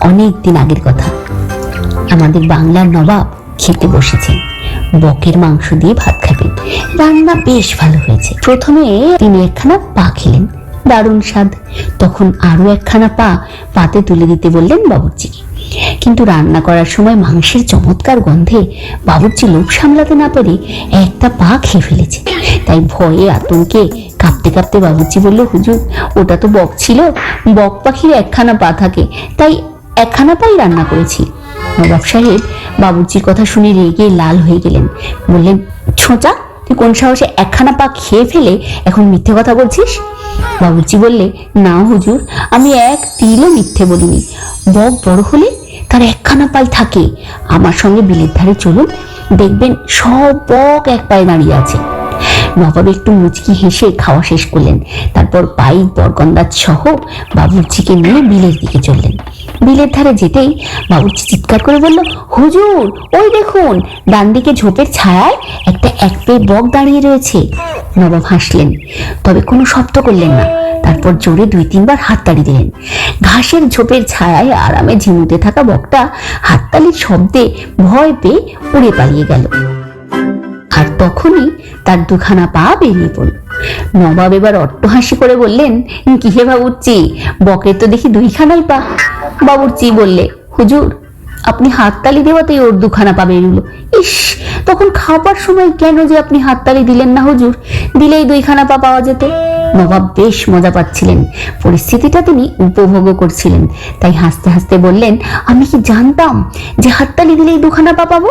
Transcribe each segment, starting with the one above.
অনেক দিন আগের কথা। আমাদের বাংলার নবাব খেতে বসেছেন। বকের মাংস দিয়ে ভাত খাবেন। রান্না বেশ ভালো হয়েছে। প্রথমে তিনি একখানা পা খেলেন। দারুণ স্বাদ। তখন আরও একখানা পা পাতে তুলে দিতে বললেন বাবুর্চিকে। কিন্তু রান্না করার সময় মাংসের চমৎকার গন্ধে বাবুর্চি লোভ সামলাতে না পেরে একটা পা খেয়ে ফেলেছে। তাই ভয়ে আতঙ্কে কাঁপতে কাঁপতে বাবুর্চি বলল, হুজুর, ওটা তো বক ছিল। বক পাখির একখানা পা থাকে। তাই একখানা পাই রান্না করেছি। নবাব সাহেব বাবুর্চির কথা শুনে রেগে লাল হয়ে গেলেন। বললেন, ছোঁচা, তুই কোন সাহসে একখানা পা খেয়ে ফেলে এখন মিথ্যে কথা বলছিস? বাবুর্চি বললে, না হুজুর, আমি এক তিলও মিথ্যে বলিনি। বক বড় হলে তার একখানা পাই থাকে। আমার সঙ্গে বিলের ধারে চলুন, দেখবেন সব বক এক পায়ে দাঁড়িয়ে আছে। নবাব একটু মুচকি হেসে খাওয়া শেষ করলেন। তারপর পাইক বরগন্দাজ সহ বাবুর্চিকে নিয়ে বিলের দিকে চললেন। বিলের ধারে যেতেই বাবুর্চি চিৎকার করে বলল, হুজুর, ওই দেখুন, ডান দিকে ঝোপের ছায়ায় একটা এক পেয়ে বক দাঁড়িয়ে রয়েছে। নবাব হাসলেন, তবে কোনো শব্দ করলেন না। তারপর জোরে দুই তিনবার হাততালি দিলেন। ঘাসের ঝোপের ছায়ায় আরামে ঝিমুতে থাকা বকটা হাততালির শব্দে ভয় পেয়ে উড়ে পালিয়ে গেল। আর তখনই তার দুখানা পা বেরিয়ে পড়ল। নবাব এবার অট্টহাসি করে বললেন, কি হে বাবুর্চি? বকের তো দেখি দুইখানাই পা। বাবুর্চি বললে, হুজুর, আপনি হাততালি দেওয়াতেই ওর দুখানা পা বেরুলো। ইস, তখন খাবার সময় কেন যে আপনি হাততালি দিলেন না হুজুর? দিলেই দুইখানা পা পাওয়া যেত। নবাব বেশ মজা পাচ্ছিলেন। পরিস্থিতিটা তিনি উপভোগও করছিলেন। তাই হাসতে হাসতে বললেন, আমি কি জানতাম যে হাততালি দিলেই দুখানা পা পাবো?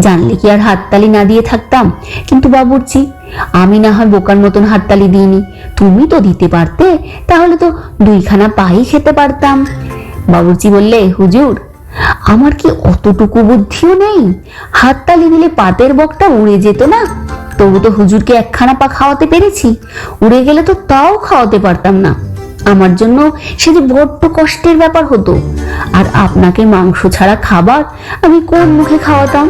জানলে কি আর হাততালি না দিয়ে থাকতাম? কিন্তু বাবুর্চি, আমি না হয় বোকার মতন হাততালি দিইনি। তুমি তো দিতে পারতে, তাহলে তো দুইখানা পাই খেতে পারতাম। বাবুর্চি বললে, হুজুর, আমার কি অতটুকু বুদ্ধিও নেই? হাততালি দিলে পাতের বকটা উড়ে যেত না? তবু তো হুজুরকে একখানা পা খাওয়াতে পেরেছি। উড়ে গেলে তো তাও খাওয়াতে পারতাম না। আমার জন্য সে যে বড্ড কষ্টের ব্যাপার হতো। আর আপনাকে মাংস ছাড়া খাবার আমি কোন মুখে খাওয়াতাম?